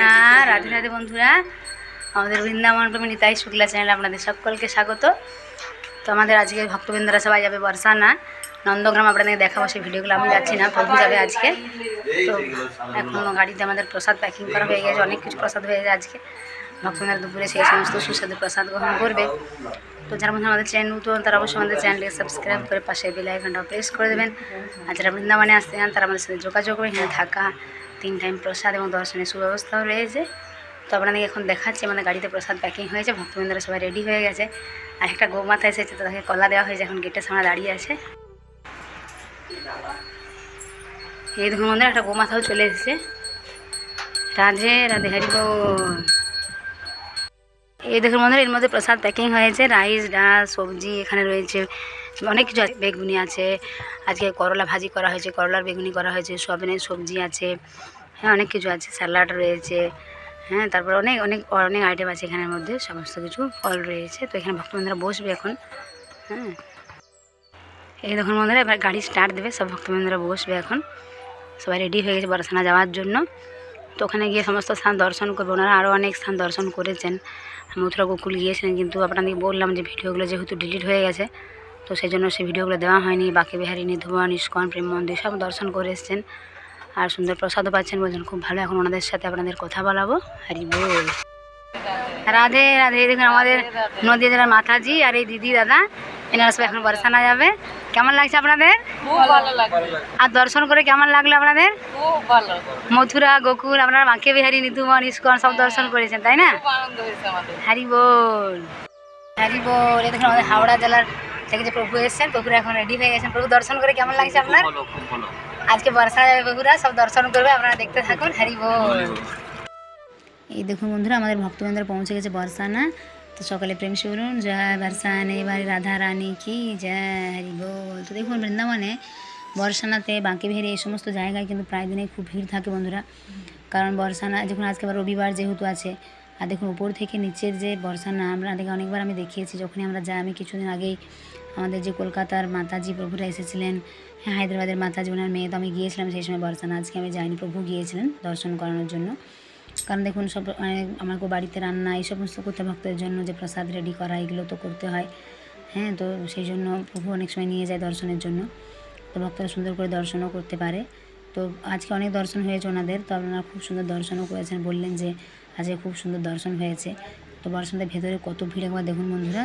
না, রাধে রাধে বন্ধুরা। আমাদের বৃন্দাবন প্রেমী নিতাই শুক্লা চ্যানেলে আপনাদের সকলকে স্বাগত। তো আমাদের আজকে ভক্তবৃন্দরা সবাই যাবে বর্ষানা নন্দগ্রাম আপনাদের দেখাবো, সেই ভিডিওগুলো আমি যাচ্ছি না, প্রভু যাবে আজকে। তো এখন গাড়িতে আমাদের প্রসাদ প্যাকিং করা হয়ে গেছে, অনেক কিছু প্রসাদ হয়ে গেছে আজকে। ভক্তবৃন্দরা দুপুরে সেই সমস্ত সুস্বাদু প্রসাদ গ্রহণ করবে। তো যারা মধ্যে আমাদের চ্যানেল নতুন, তারা অবশ্যই আমাদের চ্যানেলকে সাবস্ক্রাইব করে পাশে বেল প্রেস করে দেবেন। আর যারা বৃন্দাবনে আসতে চান, তারা আমাদের সাথে যোগাযোগ করে এখানে থাকা তিন টাইম প্রসাদ এবং দর্শনের সুব্যবস্থাও রয়েছে। তো আপনাদেরকে এখন দেখাচ্ছি মানে গাড়িতে প্রসাদ প্যাকিং হয়েছে, ভক্তবৃন্দরা সবাই রেডি হয়ে গেছে। আর একটা গোমাতা এসেছে, তো তাকে কলা দেওয়া হয়েছে, এখন গেটের সামনে দাঁড়িয়ে আছে। এই দেখুন বন্ধুরা, একটা গোমাতাও চলে এসেছে। রাধে রাধে, হরি বল। এই দেখুন বন্ধুরা, এর মধ্যে প্রসাদ প্যাকিং হয়েছে, রাইস, ডাল, সবজি এখানে রয়েছে। অনেক কিছু বেগুনি আছে, আজকে করলা ভাজি করা হয়েছে, করলার বেগুনি করা হয়েছে সয়াবিনের সবজি আছে হ্যাঁ অনেক কিছু আছে, স্যালাড রয়েছে হ্যাঁ তারপর অনেক অনেক অনেক আইটেম আছে এখানের মধ্যে, সমস্ত কিছু, ফল রয়েছে, তো এখানে ভক্তবন্ধুরা বসবে এখন হ্যাঁ। এই দেখুন বন্ধুরা, এবার গাড়ি স্টার্ট দেবে, সব ভক্তবন্ধুরা বসবে এখন, সবাই রেডি হয়ে গেছে বর্ষানা যাওয়ার জন্য, তো ওখানে গিয়ে সমস্ত স্থান দর্শন করবে, ওনারা আরও অনেক স্থান দর্শন করেছেন মথুরা গোকুল গিয়েছিলেন কিন্তু আপনাদের বললাম যে ভিডিওগুলো যেহেতু ডিলিট হয়ে গেছে তো সেই জন্য সেই ভিডিওগুলো দেওয়া হয়নি। বাকি বিহারী নিধুবন ইস্কন প্রেম মন্দির সব দর্শন করে এসেছেন। আর সুন্দর প্রসাদও পাচ্ছেন বলছেন খুব ভালো এখন ওনাদের সাথে আপনাদের কথা বলাবো। হরি বল। রাধে রাধে দেখুন আমাদের নদীয়া জেলার মাথাজি আর এই দিদি দাদা এনারা সব এখন বর্ষানা যাবে। কেমন লাগছে আপনাদের? আর দর্শন করে কেমন লাগল আপনাদের? মথুরা গোকুল আপনারা বাঁকে বিহারী নিধুবন ইস্কন সব দর্শন করেছেন তাই না? আমাদের। বল। হরি বল। এই দেখুন আমাদের হাওড়া জেলার থেকে যে প্রভু এসেছেন প্রভুরা এখন রেডি হয়ে গেছেন। প্রভু দর্শন করে কেমন লাগছে আপনার? আজকে বর্ষা যাবে প্রভুরা সব দর্শন করবে আপনারা দেখতে থাকুন। হরি বল। এই দেখুন বন্ধুরা আমাদের ভক্তবৃন্দরা পৌঁছে গেছে বর্ষানা তো সকালে প্রেম সে বলুন জয় বর্ষানে এবারে রাধা রানী কি জয় হরি বল। তো দেখুন বৃন্দাবনে বর্ষানাতে বাঁকে বিহারি এই সমস্ত জায়গায় কিন্তু প্রায় দিনে খুব ভিড় থাকে বন্ধুরা। কারণ বর্ষানা যখন আজকে আবার রবিবার যেহেতু আছে আর দেখুন উপর থেকে নিচের যে বর্ষানা আমরা দেখে অনেকবার আমি দেখিয়েছি যখনই আমরা যাই আমি কিছুদিন আগেই আমাদের যে কলকাতার মাতাজি প্রভুরা এসেছিলেন হ্যাঁ হায়দ্রাবাদের মাতাজি ওনার মেয়ে, তো আমি গিয়েছিলাম সেই সময় বর্ষানা আজকে আমি যাইনি, প্রভু গিয়েছিলেন দর্শন করানোর জন্য। কারণ দেখুন, সব মানে আমাকে বাড়িতে রান্না, এই সমস্ত করতে ভক্তের জন্য যে প্রসাদ রেডি করা, এগুলো তো করতে হয়। হ্যাঁ তো সেই জন্য প্রভু অনেক সময় নিয়ে যায় দর্শনের জন্য। তো ভক্তরা সুন্দর করে দর্শনও করতে পারে। তো আজকে অনেক দর্শন হয়েছে ওনাদের, তো আপনারা খুব সুন্দর দর্শনও করেছেন, বললেন যে আজকে খুব সুন্দর দর্শন হয়েছে। তো বর্ষণের ভেতরে কত ভিড় একবার দেখুন বন্ধুরা।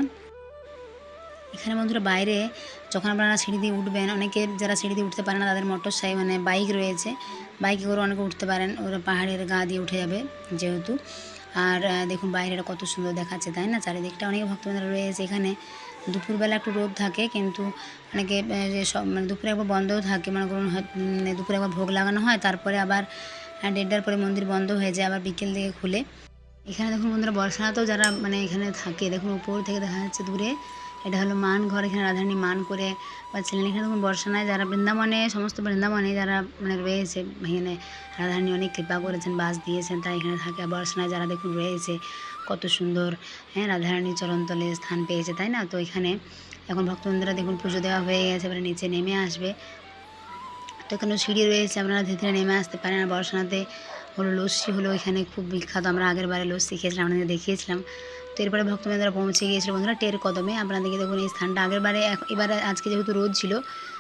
এখানে বন্ধুরা বাইরে যখন আপনারা সিঁড়ি দিয়ে উঠবেন, অনেকে যারা সিঁড়ি দিয়ে উঠতে পারে না তাদের মোটর সাই মানে বাইক রয়েছে। বাইকে করে অনেকে উঠতে পারেন, ওরা পাহাড়ের গা দিয়ে উঠে যাবে যেহেতু। আর দেখুন বাইরেটা কত সুন্দর দেখাচ্ছে, তাই না? চারিদিকটা অনেক ভক্তবৃন্দরা রয়েছে এখানে। দুপুরবেলা একটু রোদ থাকে কিন্তু অনেকে যে সব মানে দুপুরে একবার বন্ধও থাকে। মনে করুন দুপুরে একবার ভোগ লাগানো হয়, তারপরে আবার দেড়টার পরে মন্দির বন্ধ হয়ে যায়, আবার বিকেল দিকে খুলে। এখানে দেখুন বন্ধুরা বর্ষাতেও যারা মানে এখানে থাকে, দেখুন উপর থেকে দেখা যাচ্ছে দূরে। এটা হলো মান, ঘর এখানে রাধারানী মান করে পাচ্ছিলেন। এখানে দেখুন বর্ষানায় যারা বৃন্দাবনে, সমস্ত বৃন্দাবনে যারা মানে রয়েছে, এখানে রাধারানী অনেক কৃপা করেছেন, বাস দিয়েছেন, তাই এখানে থাকে। আর বর্ষানায় যারা দেখুন রয়েছে, কত সুন্দর হ্যাঁ রাধারানীর চরণতলে স্থান পেয়েছে, তাই না? তো এখানে এখন ভক্তবৃন্দরা দেখুন পুজো দেওয়া হয়ে গেছে, এবারে নিচে নেমে আসবে। তো এখানে সিঁড়ি রয়েছে, আপনারা ধীরে ধীরে নেমে আসতে পারেন। আর বর্ষানাতে হলো লস্যি হলো এখানে খুব বিখ্যাত। আমরা আগের বারে লস্যি খেয়েছিলাম, আপনাদের দেখিয়েছিলাম। তো এরপরে ভক্তবৃন্দরা পৌঁছে গিয়েছিল বন্ধুরা, টের কদমে। আপনাদেরকে দেখুন এই স্থানটা। আগের বারে এবারে আজকে যেহেতু রোদ ছিল,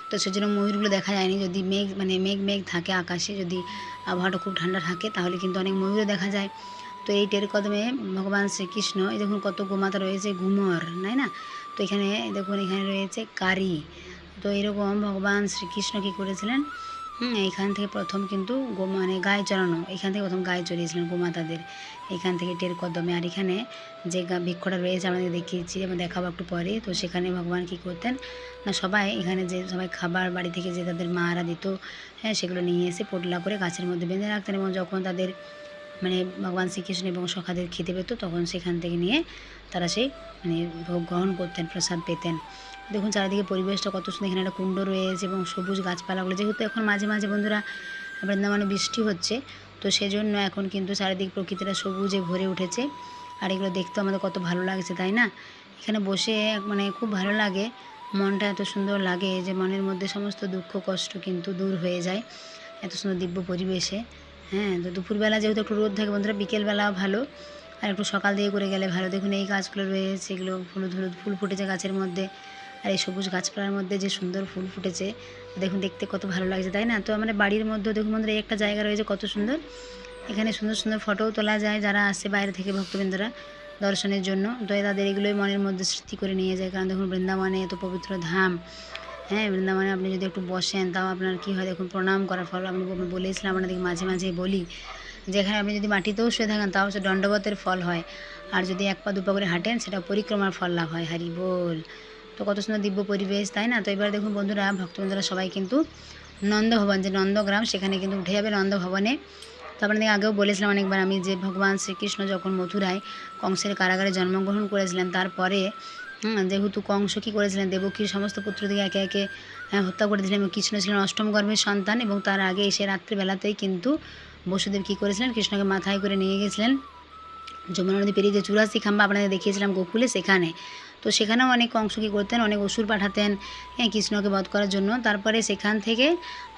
তো সেজন্য ময়ূরগুলো দেখা যায়নি। যদি মেঘ মানে মেঘ মেঘ থাকে আকাশে, যদি আবহাওয়াটা খুব ঠান্ডা থাকে, তাহলে কিন্তু অনেক ময়ূরও দেখা যায়। তো এই টের কদমে ভগবান শ্রীকৃষ্ণ, এই দেখুন কত গোমাতা রয়েছে, ঘুমর, তাই না? তো এখানে, দেখুন এখানে রয়েছে কারি। তো এরকম ভগবান শ্রীকৃষ্ণ কী করেছিলেন এইখান থেকে প্রথম কিন্তু গো মানে গায়ে চড়ানো এখান থেকে প্রথম গায়ে চড়িয়েছিলেন গোমাতাদের এখান থেকে টের কদমে আর এখানে যে বৃক্ষটা রয়েছে আমাদের দেখিয়েছি, আমরা দেখাবো একটু পরে। তো সেখানে ভগবান কী করতেন? না, সবাই এখানে যে সবাই খাবার বাড়ি থেকে যে তাদের মারা দিত হ্যাঁ সেগুলো নিয়ে এসে পোটলা করে গাছের মধ্যে বেঁধে রাখতেন এবং যখন তাদের মানে ভগবান শ্রীকৃষ্ণ এবং সখাদের খেতে পেত, তখন সেখান থেকে নিয়ে তারা সেই মানে ভোগ গ্রহণ করতেন, প্রসাদ পেতেন। দেখুন চারিদিকে পরিবেশটা কত সুন্দর, এখানে একটা কুণ্ড রয়েছে এবং সবুজ গাছপালাগুলো। যেহেতু এখন মাঝে মাঝে বন্ধুরা বৃন্দাবনে বৃষ্টি হচ্ছে, তো সেজন্য এখন কিন্তু চারিদিক প্রকৃতিটা সবুজে ভরে উঠেছে। আর এগুলো দেখতেও আমাদের কত ভালো লাগছে, তাই না? এখানে বসে মানে খুব ভালো লাগে, মনটা এত সুন্দর লাগে যে মনের মধ্যে সমস্ত দুঃখ, কষ্ট কিন্তু দূর হয়ে যায় এত সুন্দর দিব্য পরিবেশে। হ্যাঁ তো দুপুরবেলা যেহেতু একটু রোদ থাকে বন্ধুরা বিকেলবেলা ভালো। আর একটু সকাল দিয়ে করে গেলে ভালো। দেখুন এই গাছগুলো রয়েছে, এগুলো হলুদ হলুদ ফুল ফুটেছে গাছের মধ্যে। আর এই সবুজ গাছপালার মধ্যে যে সুন্দর ফুল ফুটেছে, দেখুন দেখতে কত ভালো লাগছে, তাই না? তো আমাদের বাড়ির মধ্যে দেখুন বন্ধুরা, এই একটা জায়গা রয়েছে কত সুন্দর। এখানে সুন্দর সুন্দর ফটোও তোলা যায় যারা আসে বাইরে থেকে ভক্তবৃন্দরা দর্শনের জন্য। তো তাদের এগুলোই মনের মধ্যে স্মৃতি করে নিয়ে যায়। কারণ দেখুন বৃন্দাবনে এত পবিত্র ধাম। হ্যাঁ বৃন্দাবনে আপনি যদি একটু বসেন, তাও আপনার কী হয় দেখুন, প্রণাম করার ফল। আমি বলেছিলাম আপনাদেরকে মাঝে মাঝে বলি যেখানে আপনি যদি মাটিতেও শুয়ে থাকেন, তাও সে দণ্ডবতের ফল হয়। আর যদি এক পা দুপা করে হাঁটেন, সেটা পরিক্রমার ফল লাভ হয়। হারি বল। তো কত সুন্দর দিব্য পরিবেশ, তাই না? তো এবার দেখুন বন্ধুরা ভক্তবন্ধুরা সবাই কিন্তু নন্দভবন যে নন্দগ্রাম, সেখানে কিন্তু উঠে যাবে নন্দভবনে তো আপনাদের আগেও বলেছিলাম অনেকবার আমি যে ভগবান শ্রীকৃষ্ণ যখন মথুরায় কংসের কারাগারে জন্মগ্রহণ করেছিলেন, তারপরে যেহেতু কংস কী করেছিলেন, দেবকীর সমস্ত পুত্রদিকে একে একে হত্যা করে দিয়েছিলেন এবং কৃষ্ণ ছিলেন অষ্টম গর্ভের সন্তান এবং তার আগে এসে রাত্রিবেলাতেই কিন্তু বসুদেব কী করেছিলেন, কৃষ্ণকে মাথায় করে নিয়ে গেছিলেন। যমুনা নদী পেরিয়ে যে চুরাশি খাম্বা আপনাদের দেখিয়েছিলাম গোকুলে, সেখানে তো সেখানেও অনেক অংশ কী করতেন, অনেক অসুর পাঠাতেন কৃষ্ণকে বধ করার জন্য। তারপরে সেখান থেকে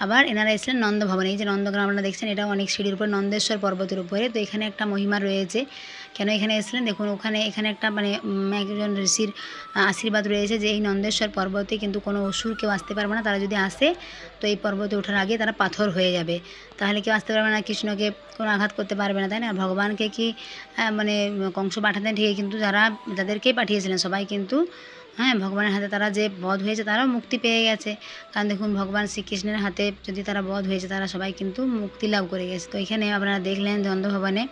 আবার এনারা এসেছিলেন নন্দভবনে। এই যে নন্দগ্রাম আপনারা দেখছেন এটা অনেক সিঁড়ির উপর, নন্দেশ্বর পর্বতের উপরে। তো এখানে একটা মহিমা রয়েছে। কেন এখানে এসেছিলেন? দেখুন, ওখানে এখানে একটা মানে একজন ঋষির আশীর্বাদ রয়েছে যে, এই নন্দেশ্বর পর্বতে কিন্তু কোনো অসুর কেউ আসতে পারবে না। তারা যদি আসে, তো এই পর্বতে ওঠার আগে তারা পাথর হয়ে যাবে। তাহলে কেউ আসতে পারবে না, কৃষ্ণকে কোনো আঘাত করতে পারবে না, তাই না? ভগবানকে কি মানে কংস পাঠাতেন ঠিকই, কিন্তু যারা যাদেরকেই পাঠিয়েছিলেন, সবাই কিন্তু হ্যাঁ ভগবানের হাতে তারা যে বধ হয়েছে, তারাও মুক্তি পেয়ে গেছে। কারণ দেখুন, ভগবান শ্রীকৃষ্ণের হাতে যদি তারা বধ হয়েছে, তারা সবাই কিন্তু মুক্তি লাভ করে গেছে। তো এখানে আপনারা দেখলেন দ্বন্দ্বভবনে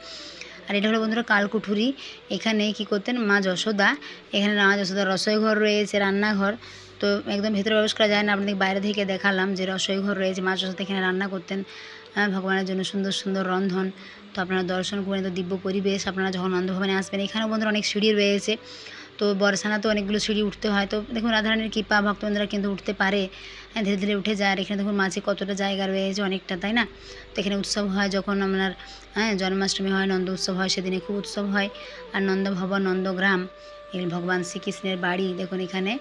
আর এটা হলো বন্ধুরা কালকুঠুরি। এখানে কি করতেন, মা যশোদা, এখানে মা যশোদা রসোই ঘর রয়েছে, রান্নাঘর। তো একদম ভেতরে প্রবেশ করা যায় না আপনাদের বাইরে থেকে দেখালাম যে রসোই ঘর রয়েছে, মা যশোদা এখানে রান্না করতেন ভগবানের জন্য সুন্দর সুন্দর রন্ধন। তো আপনারা দর্শন করেন তো দিব্য পরিবেশ, আপনারা যখন অন্ধভবনে আসবেন, এখানেও বন্ধুরা অনেক সিঁড়ি রয়েছে। তো বর্ষানাতে অনেকগুলো সিঁড়ি উঠতে হয়। তো দেখুন, রাধারানীর কৃপা ভক্তবন্ধুরা কিন্তু উঠতে পারে। ধীরে ধীরে উঠে যায়। আর এখানে দেখুন, মাঝে কতটা জায়গা রয়েছে অনেকটা, তাই না? তো এখানে উৎসব হয় যখন আপনার হ্যাঁ জন্মাষ্টমী হয়, নন্দ উৎসব হয়, সেদিনে খুব উৎসব হয়। আর নন্দভবন নন্দগ্রাম ভগবান শ্রীকৃষ্ণের বাড়ি, দেখুন এখানে।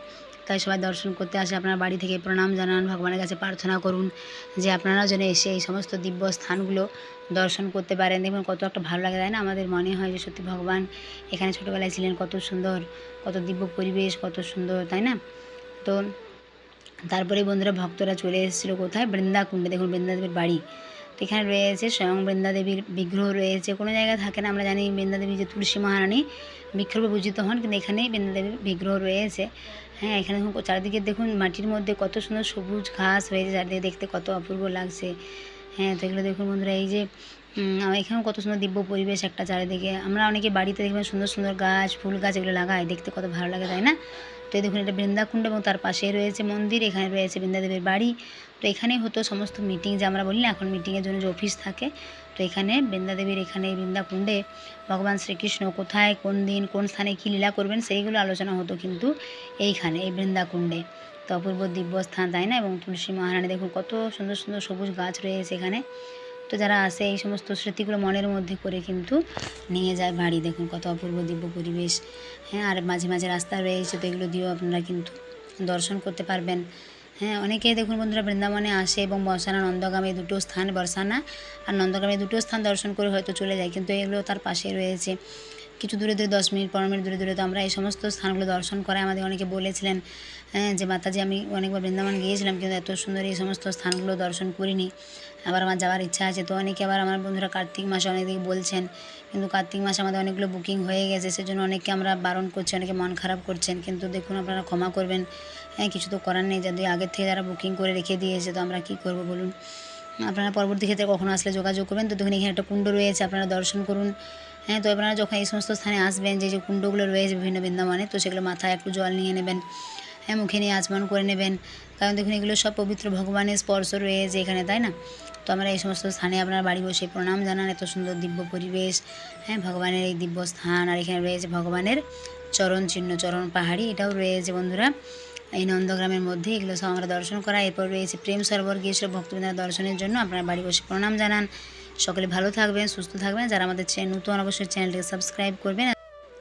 তাই সবাই দর্শন করতে আসে, আপনার বাড়ি থেকে প্রণাম জানান, ভগবানের কাছে প্রার্থনা করুন যে আপনারাও যেন এসে এই সমস্ত দিব্য স্থানগুলো দর্শন করতে পারেন। দেখুন, কত একটা ভালো লাগে, তাই না? আমাদের মনে হয় যে সত্যি ভগবান এখানে ছোটোবেলায় ছিলেন, কত সুন্দর, কত দিব্য পরিবেশ, কত সুন্দর, তাই না? তো তারপরে বন্ধুরা, ভক্তরা চলে এসেছিল কোথায়? বৃন্দাকুণ্ডে। দেখুন, বৃন্দাদেবীর বাড়ি। তো এখানে রয়েছে স্বয়ং বৃন্দাদেবীর বিগ্রহ রয়েছে। কোনো জায়গায় থাকে না, আমরা জানি বৃন্দাদেবী যে তুলসী মহারানী বিগ্রহে পূজিত হন, কিন্তু এখানেই বৃন্দাদেবীর বিগ্রহ রয়েছে। হ্যাঁ এখানে চারিদিকে দেখুন, মাটির মধ্যে কত সুন্দর সবুজ ঘাস হয়েছে চারিদিকে দেখতে কত অপূর্ব লাগছে। হ্যাঁ তো এগুলো দেখুন বন্ধুরা, এই যে আর এখানেও কত সুন্দর দিব্য পরিবেশ একটা চারিদিকে। আমরা অনেকে বাড়িতে দেখবেন সুন্দর সুন্দর গাছ, ফুল গাছ এগুলো লাগাই, দেখতে কত ভালো লাগে, তাই না? তো এই দেখুন, এটা বৃন্দাকুণ্ড এবং তার পাশে রয়েছে মন্দির, এখানে রয়েছে বৃন্দাদেবীর বাড়ি। তো এখানেই হতো সমস্ত মিটিং যে আমরা বলি না, এখন মিটিংয়ের জন্য যে অফিস থাকে, তো এখানে বৃন্দাদেবীর এখানে বৃন্দাকুণ্ডে ভগবান শ্রীকৃষ্ণ কোথায়, কোন দিন, কোন স্থানে কী লীলা করবেন, সেইগুলো আলোচনা হতো কিন্তু এইখানে, এই বৃন্দাকুণ্ডে। তো অপূর্ব দিব্য স্থান, তাই না? এবং তুলসী মহারানী, দেখুন কত সুন্দর সুন্দর সবুজ গাছ রয়েছে এখানে। তো যারা আসে এই সমস্ত স্মৃতিগুলো মনের মধ্যে করে কিন্তু নিয়ে যায় বাড়ি। দেখুন কত অপূর্ব দিব্য পরিবেশ। হ্যাঁ আর মাঝে মাঝে রাস্তা রয়েছে, তো এগুলো দিয়েও আপনারা কিন্তু দর্শন করতে পারবেন। হ্যাঁ অনেকে দেখুন বন্ধুরা বৃন্দাবনে আসে এবং বর্ষানা নন্দগামে দুটো স্থান বর্ষানা আর নন্দগামে দুটো স্থান দর্শন করে হয়তো চলে যায়, কিন্তু এগুলো তার পাশে রয়েছে। কিছু দূরে দূরে দশ মিনিট পনেরো মিনিট দূরে দূরে তো আমরা এই সমস্ত স্থানগুলো দর্শন করে আমাদের অনেকে বলেছিলেন হ্যাঁ, যে মাতাজি আমি অনেকবার বৃন্দাবন গিয়েছিলাম কিন্তু এত সুন্দর এই সমস্ত স্থানগুলো দর্শন করিনি। আবার আমার যাওয়ার ইচ্ছা আছে। তো অনেকে আবার আমার বন্ধুরা কার্তিক মাসে অনেকদিকে বলছেন কিন্তু কার্তিক মাসে আমাদের অনেকগুলো বুকিং হয়ে গেছে সেজন্য অনেকে আমরা বারণ করছি অনেকে মন খারাপ করছেন। কিন্তু দেখুন আপনারা ক্ষমা করবেন। হ্যাঁ কিছু তো করার নেই যদি আগের থেকে যারা বুকিং করে রেখে দিয়েছে তো আমরা কী করব বলুন? আপনারা পরবর্তী ক্ষেত্রে কখনো আসলে যোগাযোগ করবেন? তো দেখুন এখানে একটা কুণ্ড রয়েছে আপনারা দর্শন করুন। হ্যাঁ তো আপনারা যখন এই সমস্ত স্থানে আসবেন, যে যে কুণ্ডগুলো রয়েছে বিভিন্ন বৃন্দাবনে, তো সেগুলো মাথায় একটু জল নিয়ে নেবেন হ্যাঁ মুখে নিয়ে আচমন করে নেবেন। কারণ দেখুন, এগুলো সব পবিত্র ভগবানের স্পর্শ রয়েছে এখানে, তাই না? তো আমরা এই সমস্ত স্থানে আপনার বাড়ি বসে প্রণাম জানান, এত সুন্দর দিব্য পরিবেশ হ্যাঁ ভগবানের এই দিব্য স্থান, আর এখানে রয়েছে ভগবানের চরণ চিহ্ন, চরণ পাহাড়ি, এটাও রয়েছে বন্ধুরা। এই নন্দগ্রামের মধ্যে এগুলো সব আমরা দর্শন করা, এরপর রয়েছে প্রেম সরোবর, গিয়েছিল ভক্তবৃন্দার দর্শনের জন্য, আপনারা বাড়ি বসে প্রণাম জানান। সকলে ভালো থাকবেন, সুস্থ থাকবেন। যারা আমাদের নতুন, অবশ্যই চ্যানেলটিকে সাবস্ক্রাইব করবেন।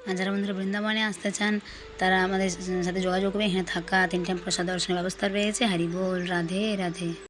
আর যারা বন্ধুরা বৃন্দাবনে আসতে চান, তারা আমাদের সাথে যোগাযোগ করবেন। এখানে থাকা তিন টাইম প্রসাদ দর্শনের ব্যবস্থা রয়েছে। হরি বল, রাধে রাধে।